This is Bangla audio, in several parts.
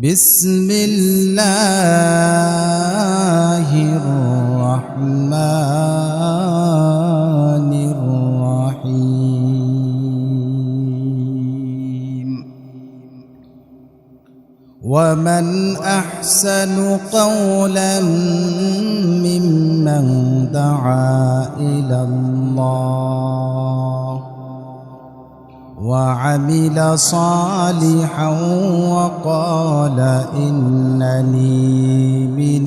بسم الله الرحمن الرحيم. ومن أحسن قولا ممن دعا إلى الله. وعمل صالحا وقال انني من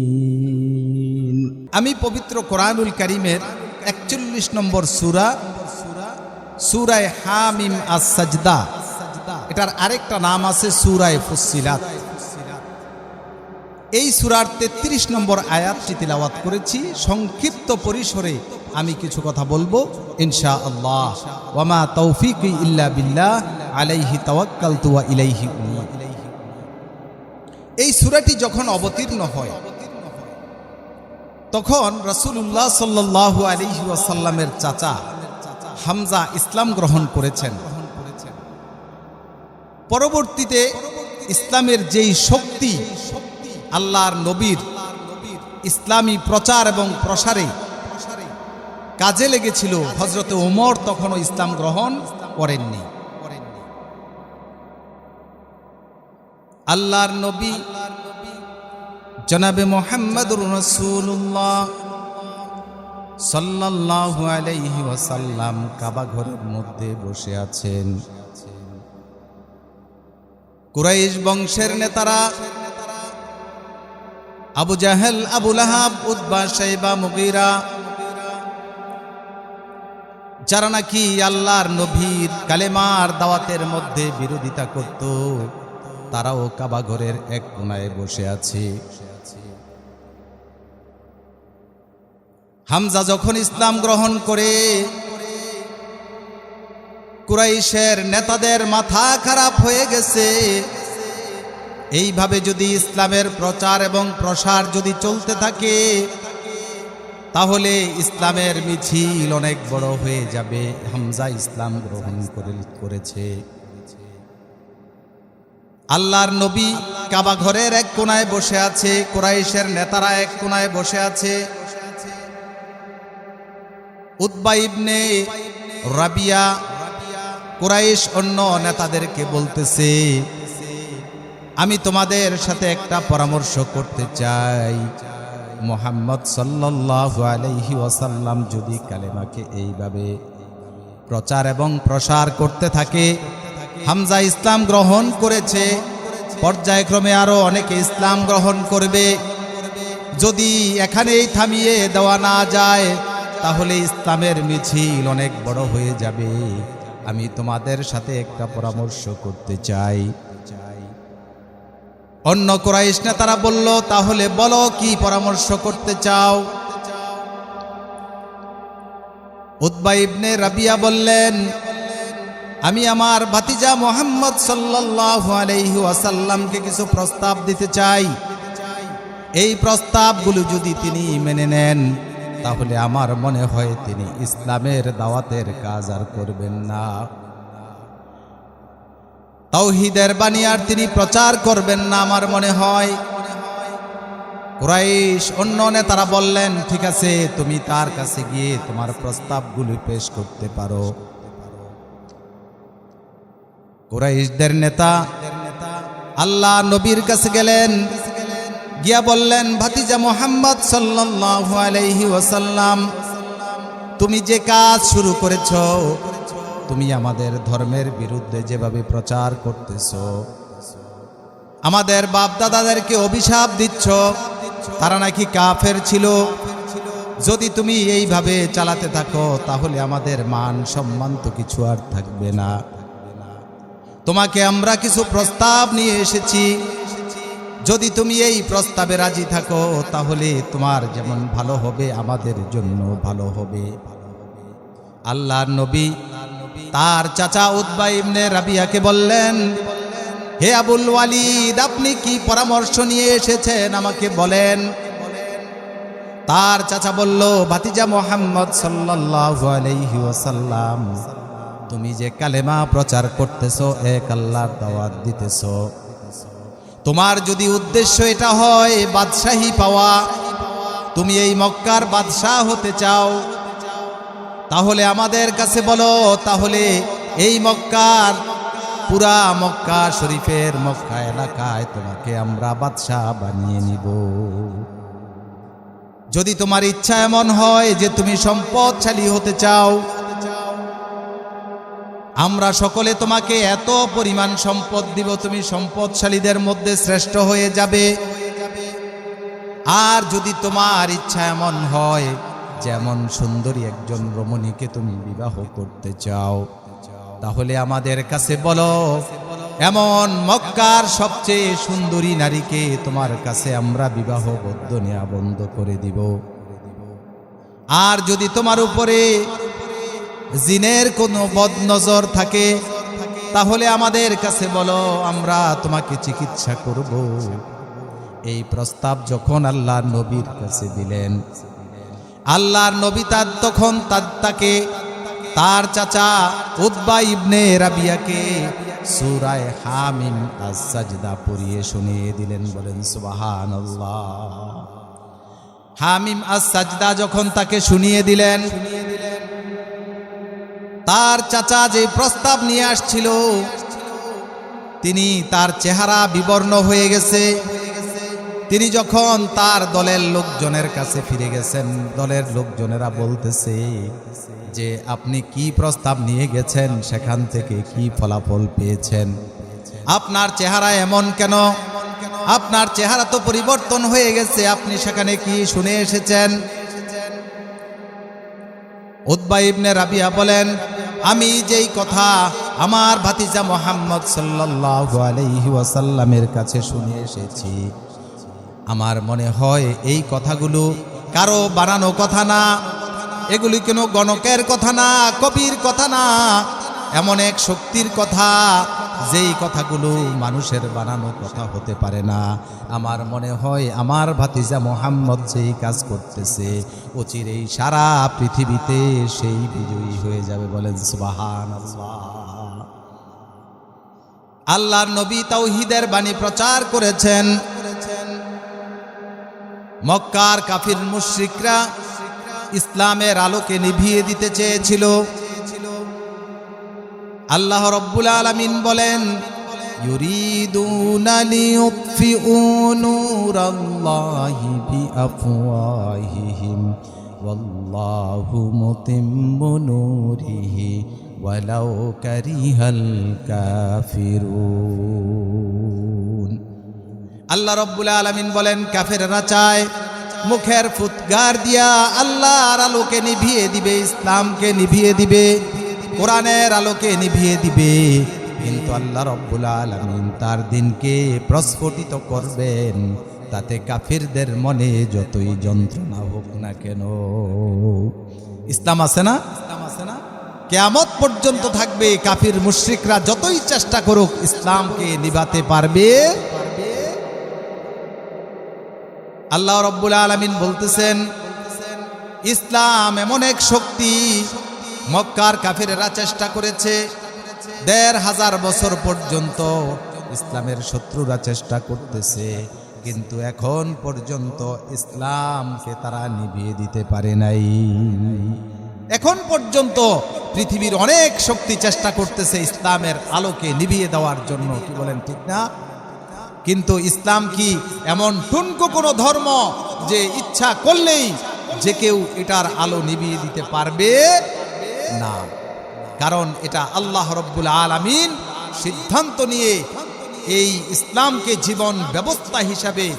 المسلمين আমি পবিত্র কোরআনুল করিমের একচল্লিশ নম্বর সুরা সুরায় হামিম আস সাজদা এটার আরেকটা নাম আছে সুরায় ফুসিলাত এই সুরার ৩৩ নম্বর আয়াতটি তিলাওয়াত করেছি। সংক্ষিপ্ত পরিসরে আমি কিছু কথা বলব ইনশা আল্লাহ ওয়ামা তৌফিক ইল্লা বিল্লাহ, আলাইহি তাওয়াক্কাল তুয়া ইলাইহি এই সুরাটি যখন অবতীর্ণ হয়, তখন রসুল্লাহ সাল্লাহ আলিহি ওয়াসাল্লামের চাচা হামজা ইসলাম গ্রহণ করেছেন। পরবর্তীতে ইসলামের যেই শক্তি আল্লাহর নবীর ইসলামী প্রচার এবং প্রসারে কাজে লেগেছিল। হজরতে ওমর তখনও ইসলাম গ্রহণ করেননি। আল্লাহর নবী জনাবে মোহাম্মদুর রসুল্লাহ সাল্লাল্লাহু আলাইহি ওয়াসাল্লাম কাবা ঘরের মধ্যে বসে আছেন। কুরাইশ বংশের নেতারা আবু জাহেল, আবু লাহাব উদ্বা সাইবা মুগিরা। যারা নাকি আল্লাহর নবীর কালেমার দাওয়াতের মধ্যে বিরোধিতা করত, তারাও কাবাঘরের এক কোনায় বসে আছে। হামজা যখন ইসলাম গ্রহণ করে, কুরাইশের নেতাদের মাথা খারাপ হয়ে গেছে। এইভাবে যদি ইসলামের প্রচার এবং প্রসার যদি চলতে থাকে, তাহলে ইসলামের মিছিল অনেক বড় হয়ে যাবে। হামজা ইসলাম গ্রহণ করেছে। আল্লাহর নবী কাবা ঘরের এক কোনায় বসে আছে, কোরাইশের নেতারা এক কোনায় বসে আছে। উদ্বা ইবনে রাবিয়া কোরাইশ অন্য নেতাদেরকে বলতেছে আমি তোমাদের সাথে একটা পরামর্শ করতে চাই। মোহাম্মদ সাল্লাল্লাহু আলাইহি ওয়াসাল্লাম যদি কালেমাকে এইভাবে প্রচার এবং প্রসার করতে থাকে, হামজা ইসলাম গ্রহণ করেছে, পর্যায়ক্রমে আরও অনেকে ইসলাম গ্রহণ করবে। যদি এখানেই থামিয়ে দেওয়া না যায়, তাহলে ইসলামের মিছিল অনেক বড় হয়ে যাবে। আমি তোমাদের সাথে একটা পরামর্শ করতে চাই। অন্য কোরাইশ নেতারা বলল, তাহলে বলো কি পরামর্শ করতে চাও? উদ্বা ইবনে রাবিয়া বললেন, আমি আমার ভাতিজা মোহাম্মদ সাল্লাল্লাহু আলাইহি ওয়াসাল্লামকে কিছু প্রস্তাব দিতে চাই। এই প্রস্তাবগুলো যদি তিনি মেনে নেন, তাহলে আমার মনে হয় তিনি ইসলামের দাওয়াতের কাজ আর করবেন না। তাওহিদের বাণী আর তিনি প্রচার করবেন না আমার মনে হয়। অন্য নেতারা বললেন, ঠিক আছে, তুমি তার কাছে গিয়ে তোমার প্রস্তাবগুলি পেশ করতে পারো। কুরাইশদের নেতা আল্লাহ নবীর কাছে গেলেন, গিয়া বললেন, ভাতিজা মোহাম্মদ সাল্লাল্লাহু আলাইহি ওসাল্লাম তুমি যে কাজ শুরু করেছ তুমি আমাদের ধর্মের বিরুদ্ধে যেভাবে প্রচার করতেছ, আমাদের বাপ দাদাদেরকে অভিশাপ দিচ্ছ, তারা নাকি কাফের ছিল। যদি তুমি এইভাবে চালাতে থাকো, তাহলে আমাদের মান সম্মান তো কিছু আর থাকবে না। তোমাকে আমরা কিছু প্রস্তাব নিয়ে এসেছি। যদি তুমি এই প্রস্তাবে রাজি থাকো, তাহলে তোমার যেমন ভালো হবে, আমাদের জন্য ভালো হবে। আল্লাহর নবী তার চাচা উদ্বা ইবনে রাবিয়াকে বললেন, হে আবুল ওয়ালিদ, আপনি কি পরামর্শ নিয়ে এসেছেন? আমাকে বলেন। তার চাচা বলল, ভাতিজা মোহাম্মদ আলাইহি তুমি যে কালেমা প্রচার করতেছো, এক আল্লাহর দাওয়াত দিতেছো। তোমার যদি উদ্দেশ্য এটা হয়, বাদশাহী পাওয়া। তুমি এই মক্কার বাদশাহ হতে চাও। তাহলে আমাদের কাছে বলো, তাহলে এই মক্কার, পুরা মক্কা শরীফের মক্কা এলাকায় তোমাকে আমরা বাদশাহ বানিয়ে নিব। যদি তোমার ইচ্ছা এমন হয় যে তুমি সম্পদশালী হতে চাও, আমরা সকলে তোমাকে এত পরিমাণ সম্পদ দিব, তুমি সম্পদশালীদের মধ্যে শ্রেষ্ঠ হয়ে যাবে। আর যদি তোমার ইচ্ছা এমন হয় যেমন সুন্দরী একজন রমণীকে তুমি বিবাহ করতে চাও, তাহলে আমাদের কাছে বলো, এমন মক্কার সবচেয়ে সুন্দরী নারীকে তোমার কাছে আমরা বিবাহ বদ্ধ নেওয়া বন্ধ করে দিব। আর যদি তোমার উপরে জিনের কোনো বদনজর থাকে, তাহলে আমাদের কাছে বলো, আমরা তোমাকে চিকিৎসা করব। এই প্রস্তাব যখন আল্লাহ নবীর কাছে দিলেন আল্লাহর নবী তার তখন তাকে, তার চাচা উদ্বা ইবনে রাবিয়াকে সুরায় হামিম আজ সাজদা পড়িয়ে শুনিয়ে দিলেন, বলেন, সুবহানাল্লাহ। হামিম আজ সাজদা যখন তাকে শুনিয়ে দিলেন, তার চাচা যে প্রস্তাব নিয়ে আসছিল, তিনি তার চেহারা বিবর্ণ হয়ে গেছে। তিনি যখন তার দলের লোকজনের কাছে ফিরে গেছেন, দলের লোকজনেরা বলতেছে যে, আপনি কি প্রস্তাব নিয়ে গেছেন? সেখান থেকে কি ফলাফল পেয়েছেন? আপনার চেহারা এমন কেন? আপনার চেহারা তো পরিবর্তন হয়ে গেছে। আপনি সেখানে কি শুনে এসেছেন? উদ্বা ইবনে রাবিয়া বলেন, আমি যেই কথা আমার ভাতিজা মোহাম্মদ সাল্লাল্লাহু আলাইহি ওয়াসাল্লামের কাছে শুনে এসেছি আমার মনে হয় এই কথাগুলো কারও বানানো কথা না, এগুলি কোনো গণকের কথা না, কবির কথা না, এমন এক শক্তির কথা যেই কথাগুলো মানুষের বানানো কথা হতে পারে না। আমার মনে হয় আমার ভাতিজা মোহাম্মদ যেই কাজ করতেছে অচিরেই সারা পৃথিবীতে সেই বিজয়ী হয়ে যাবে বলেন সুবাহান আল্লাহর নবী তাওহিদের বাণী প্রচার করেছেন। মক্কার কাফির মুশরিকরা ইসলামের আলোকে নিভিয়ে দিতে চেয়েছিল আল্লাহ রব্বুল আলামিন বলেন يريدون ليطفئوا نور الله بأفواههم والله متم نوره ولو كره الكافرون আল্লাহ রব্বুল আলামিন বলেন, কাফেররা চায় মুখের ফুৎকার দিয়া আল্লাহর আলোকে নিভিয়ে দিবে, ইসলামকে নিভিয়ে দিবে, কোরআনের আলোকে নিভিয়ে দিবে। কিন্তু আল্লাহ রব্বুল আলমিন তার দিনকে প্রস্ফুটিত করবেন, তাতে কাফিরদের মনে যতই যন্ত্রণা হোক না কেন। ইসলাম আছে না? ইসলাম আছে না? কেয়ামত পর্যন্ত থাকবে, কাফির মুশরিকরা যতই চেষ্টা করুক, ইসলামকে নিভাতে পারবে। আল্লাহ রব্বুল আলমিন বলতেছেন, ইসলাম এমন এক শক্তি, মক্কার কাফিরেরা চেষ্টা করেছে, দেড় হাজার বছর পর্যন্ত ইসলামের শত্রুরা চেষ্টা করতেছে, কিন্তু এখন পর্যন্ত ইসলামকে তারা নিভিয়ে দিতে পারে নাই। এখন পর্যন্ত পৃথিবীর অনেক শক্তি চেষ্টা করতেছে ইসলামের আলোকে নিভিয়ে দেওয়ার জন্য, কি বলেন ঠিক না? কিন্তু ইসলাম কি এমন টুনকো কোনো ধর্ম যে ইচ্ছা করলেই যে কেউ এটার আলো নিভিয়ে দিতে পারবে? না। কারণ এটা আল্লাহ রব্বুল আলামিন সিদ্ধান্ত নিয়ে এই ইসলামকে জীবন ব্যবস্থা হিসাবে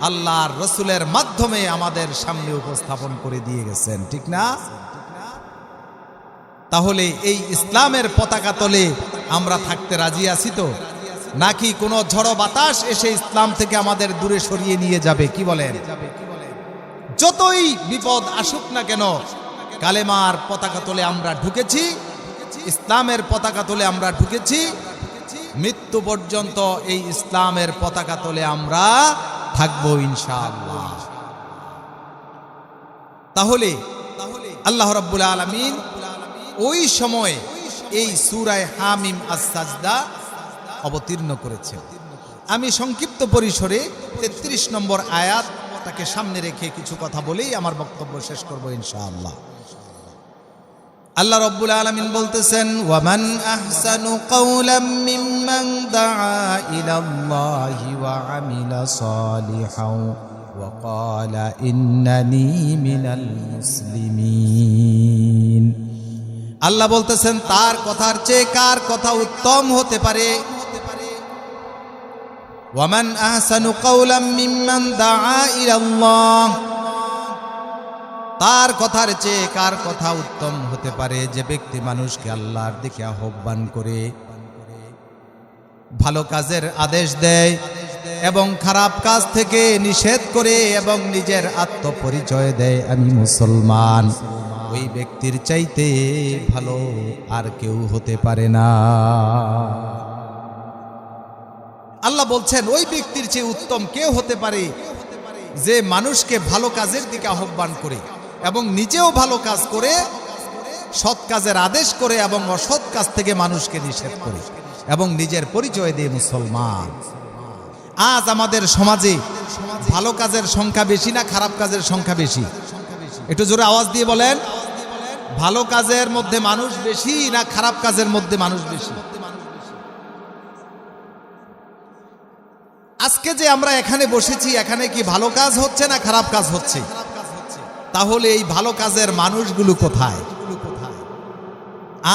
আল্লাহর রসুলের মাধ্যমে আমাদের সামনে উপস্থাপন করে দিয়ে গেছেন। ঠিক না? তাহলে এই ইসলামের পতাকা তলে আমরা থাকতে রাজি আছি তো? নাকি কোনো ঝড়ো বাতাস এসে ইসলাম থেকে আমাদের দূরে সরিয়ে নিয়ে যাবে? কি বলেন? যতই বিপদ আসুক না কেন, কালেমার পতাকা তলে আমরা ঢুকেছি, ইসলামের পতাকা তলে আমরা ঢুকেছি, মৃত্যু পর্যন্ত এই ইসলামের পতাকা তলে আমরা থাকব ইনশাআল্লাহ। তাহলে আল্লাহ রাব্বুল আলামিন ওই সময় এই সুরায় হামিম আসাজদা অবতীর্ণ করেছে। আমি সংক্ষিপ্ত পরিসরে ৩৩ নম্বর আয়াত তাকে সামনে রেখে কিছু কথা বলেই আমার বক্তব্য শেষ করব ইনশাআল্লাহ। আল্লাহ রব্বুল আলমিন বলতেছেন, ওয়ামান আহসানু কওলাম মিম্মান দাআ ইলাল্লাহি ওয়া আমিলা সালিহাও ওয়া ক্বালা ইন্নানি মিনাল মুসলিমিন। আল্লাহ বলতেছেন, তার কথার চেয়ে কার কথা উত্তম হতে পারে? ওয়ামান আহসানু কওলাম মিম্মান দাআ ইলাল্লাহ তার কথার চেয়ে কার কথা উত্তম হতে পারে? যে ব্যক্তি মানুষকে আল্লাহর দিকে আহ্বান করে, ভালো কাজের আদেশ দেয় এবং খারাপ কাজ থেকে নিষেধ করে এবং নিজের আত্মপরিচয় দেয়, আমি মুসলমান। ওই ব্যক্তির চাইতে ভালো আর কেউ হতে পারে না। বলছেন, ওই ব্যক্তির চেয়ে উত্তম কেউ হতে পারে যে মানুষকে ভালো কাজের দিকে আহ্বান করে এবং নিজেও ভালো কাজ করে, সৎ কাজের আদেশ করে এবং অসৎ কাজ থেকে মানুষকে নিষেধ করে এবং নিজের পরিচয় দিয়ে মুসলমান। আজ আমাদের সমাজে ভালো কাজের সংখ্যা বেশি না খারাপ কাজের সংখ্যা বেশি? একটু জোরে আওয়াজ দিয়ে বলেন, ভালো কাজের মধ্যে মানুষ বেশি না খারাপ কাজের মধ্যে মানুষ বেশি? আজকে যে আমরা এখানে বসেছি, এখানে কি ভালো কাজ হচ্ছে না খারাপ কাজ হচ্ছে? তাহলে এই ভালো কাজের মানুষগুলো কোথায়?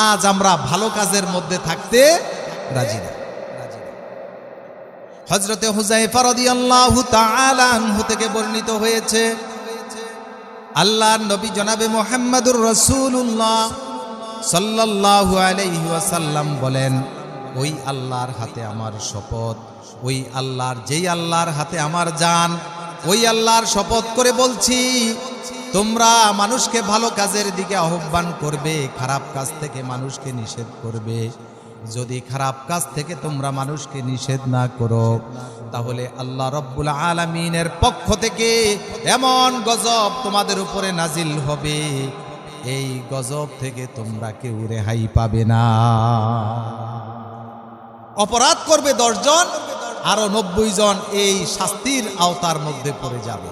আজ আমরা ভালো কাজের মধ্যে থাকতে রাজি না। হজরতে হুজাইফা রাদিয়াল্লাহু তাআলা আনহু থেকে বর্ণিত হয়েছে, আল্লাহর নবী জনাবে মোহাম্মদুর রসুল্লাহ সাল্লাল্লাহু আলাইহি বলেন, ওই আল্লাহর হাতে আমার শপথ। ওই আল্লাহর, যেই আল্লাহর হাতে আমার জান, ওই আল্লাহর শপথ করে বলছি, তোমরা মানুষকে ভালো কাজের দিকে আহ্বান করবে, খারাপ কাজ থেকে মানুষকে নিষেধ করবে। যদি খারাপ কাজ থেকে তোমরা মানুষকে নিষেধ না করো, তাহলে আল্লাহ রব্বুল আলমিনের পক্ষ থেকে এমন গজব তোমাদের উপরে নাজিল হবে। এই গজব থেকে তোমরা কেউ রেহাই পাবে না। অপরাধ করবে দশজন, আরও নব্বই জন এই শাস্তির আওতার মধ্যে পড়ে যাবে।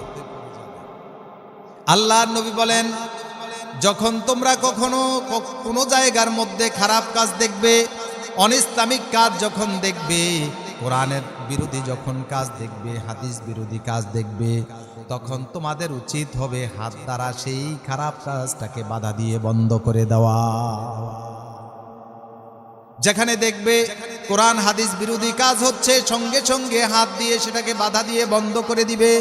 আল্লাহর নবী বলেন, যখন তোমরা কখনো কোনো জায়গার মধ্যে খারাপ কাজ দেখবে অনিসলামিক কাজ যখন দেখবে, কোরআনের বিরোধী যখন কাজ দেখবে, হাদিস বিরোধী কাজ দেখবে, তখন তোমাদের উচিত হবে হাত দ্বারা সেই খারাপ কাজটাকে বাধা দিয়ে বন্ধ করে দেওয়া। যেখানে দেখবে কোরআন, হাদিস বিরোধী কাজ হচ্ছে, সঙ্গে সঙ্গে হাত দিয়ে সেটাকে বাধা দিয়ে বন্ধ করে দিবে।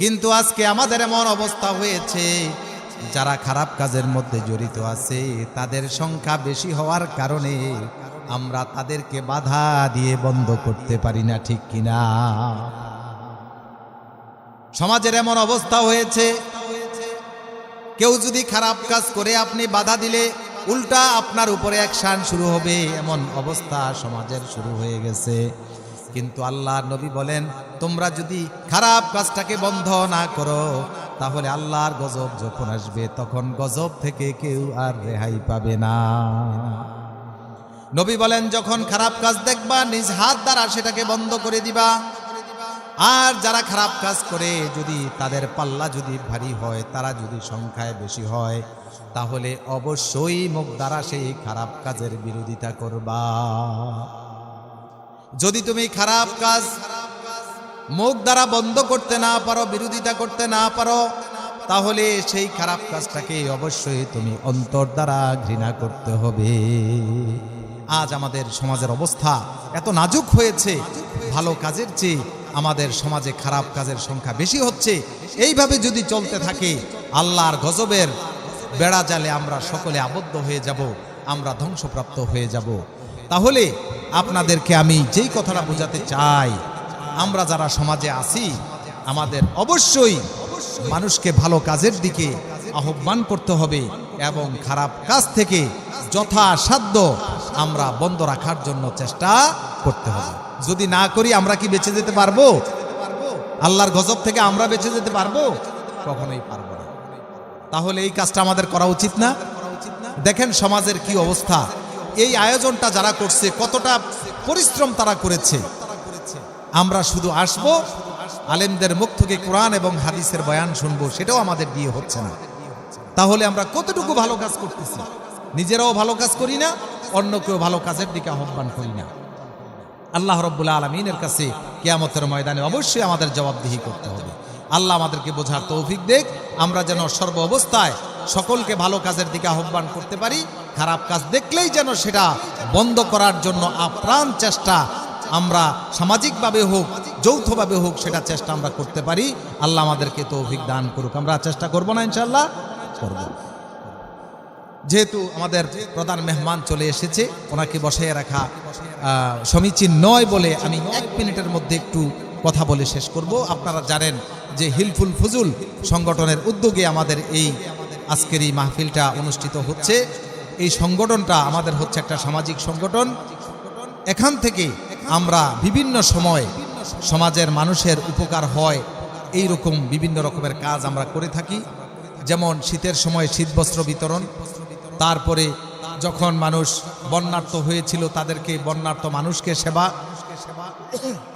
কিন্তু আজকে আমাদের এমন অবস্থা হয়েছে, যারা খারাপ কাজের মধ্যে জড়িত আছে, তাদের সংখ্যা বেশি হওয়ার কারণে আমরা তাদেরকে বাধা দিয়ে বন্ধ করতে পারি না, ঠিক কিনা সমাজের এমন অবস্থা হয়েছে, কেউ যদি খারাপ কাজ করে আপনি বাধা দিলে উল্টা আপনার উপরে অ্যাকশান শুরু হবে, এমন অবস্থা সমাজের শুরু হয়ে গেছে। কিন্তু আল্লাহ নবী বলেন, তোমরা যদি খারাপ কাজটাকে বন্ধ না করো, তাহলে আল্লাহর গজব যখন আসবে, তখন গজব থেকে কেউ আর রেহাই পাবে না। নবী বলেন, যখন খারাপ কাজ দেখবা, নিজ হাত দ্বারা সেটাকে বন্ধ করে দিবা আর যারা খারাপ কাজ করে, যদি তাদের পাল্লা যদি ভারী হয়, তারা যদি সংখ্যায় বেশি হয়, তাহলে অবশ্যই মুখ দ্বারা সেই খারাপ কাজের বিরোধিতা করবা। যদি তুমি খারাপ কাজ মুখ দ্বারা বন্ধ করতে না পারো, বিরোধিতা করতে না পারো, তাহলে সেই খারাপ কাজটাকে অবশ্যই তুমি অন্তর দ্বারা ঘৃণা করতে হবে। আজ আমাদের সমাজের অবস্থা এত নাজুক হয়েছে, ভালো কাজের চেয়ে আমাদের সমাজে খারাপ কাজের সংখ্যা বেশি হচ্ছে, এইভাবে যদি চলতে থাকে, আল্লাহর গজবের বেড়া জালে আমরা সকলে আবদ্ধ হয়ে যাব, আমরা ধ্বংসপ্রাপ্ত হয়ে যাব। তাহলে আপনাদেরকে আমি যেই কথাটা বোঝাতে চাই, আমরা যারা সমাজে আছি, আমাদের অবশ্যই মানুষকে ভালো কাজের দিকে আহ্বান করতে হবে এবং খারাপ কাজ থেকে যথাসাধ্য আমরা বন্ধ রাখার জন্য চেষ্টা করতে হবে। যদি না করি, আমরা কি বেঁচে যেতে পারব? আল্লাহর গজব থেকে আমরা বেঁচে যেতে পারব? কখনোই পারব না। তাহলে এই কাজটা আমাদের করা উচিত না? দেখেন সমাজের কি অবস্থা। এই আয়োজনটা যারা করছে, কতটা পরিশ্রম তারা করেছে। আমরা শুধু আসব, আলেমদের মুখ থেকে কোরআন এবং হাদিসের বয়ান শুনব, সেটাও আমাদের দিয়ে হচ্ছে না। তাহলে আমরা কতটুকু ভালো কাজ করতেছি? নিজেরাও ভালো কাজ করি না অন্য কেউ ভালো কাজের দিকে আহ্বান করি না। আল্লাহ রব্বুল আলমিনের কাছে কেয়ামতের ময়দানে অবশ্যই আমাদের জবাবদিহি করতে হবে। আল্লাহ আমাদেরকে বোঝার তৌফিক দেখ, আমরা যেন সর্ব অবস্থায় সকলকে ভালো কাজের দিকে আহ্বান করতে পারি, খারাপ কাজ দেখলেই যেন সেটা বন্ধ করার জন্য আপ্রাণ চেষ্টা আমরা সামাজিকভাবে হোক, যৌথভাবে হোক সেটা চেষ্টা আমরা করতে পারি। আল্লাহ আমাদেরকে তৌফিক দান করুক, আমরা চেষ্টা করব না ইনশাল্লাহ করব। যেহেতু আমাদের প্রধান মেহমান চলে এসেছে, ওনাকে বসাইয়ে রাখা সমীচীন নয় বলে আমি এক মিনিটের মধ্যে একটু কথা বলে শেষ করব। আপনারা জানেন যে হিলফুল ফুজুল সংগঠনের উদ্যোগে আমাদের এই আজকের এই মাহফিলটা অনুষ্ঠিত হচ্ছে। এই সংগঠনটা আমাদের হচ্ছে একটা সামাজিক সংগঠন। এখান থেকে আমরা বিভিন্ন সময় সমাজের মানুষের উপকার হয় এই রকম বিভিন্ন রকমের কাজ আমরা করে থাকি। যেমন শীতের সময় শীতবস্ত্র বিতরণ তারপরে যখন মানুষ বন্যার্থ হয়েছিল, তাদেরকে বন্যার্থ মানুষকে সেবা।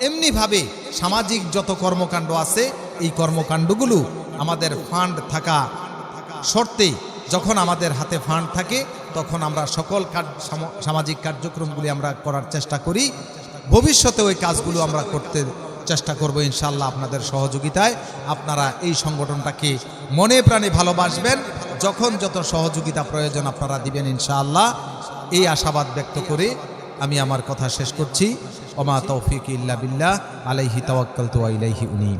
এমনিভাবে সামাজিক যত কর্মকাণ্ড আছে, এই কর্মকাণ্ডগুলো আমাদের ফান্ড থাকা শর্তে যখন আমাদের হাতে ফান্ড থাকে, তখন আমরা সকল সামাজিক কার্যক্রমগুলি আমরা করার চেষ্টা করি। ভবিষ্যতে ওই কাজগুলো আমরা করতে চেষ্টা করব ইনশাল্লাহ আপনাদের সহযোগিতায়। আপনারা এই সংগঠনটাকে মনে প্রাণে ভালোবাসবেন। যখন যত সহযোগিতা প্রয়োজন আপনারা দিবেন ইনশাআল্লাহ, এই আশাবাদ ব্যক্ত করে আমি আমার কথা শেষ করছি। অমা তৌফিক ইল্লা বিল্লাহ, আলাইহি তাওয়াক্কালতু ওয়া ইলাইহি উনি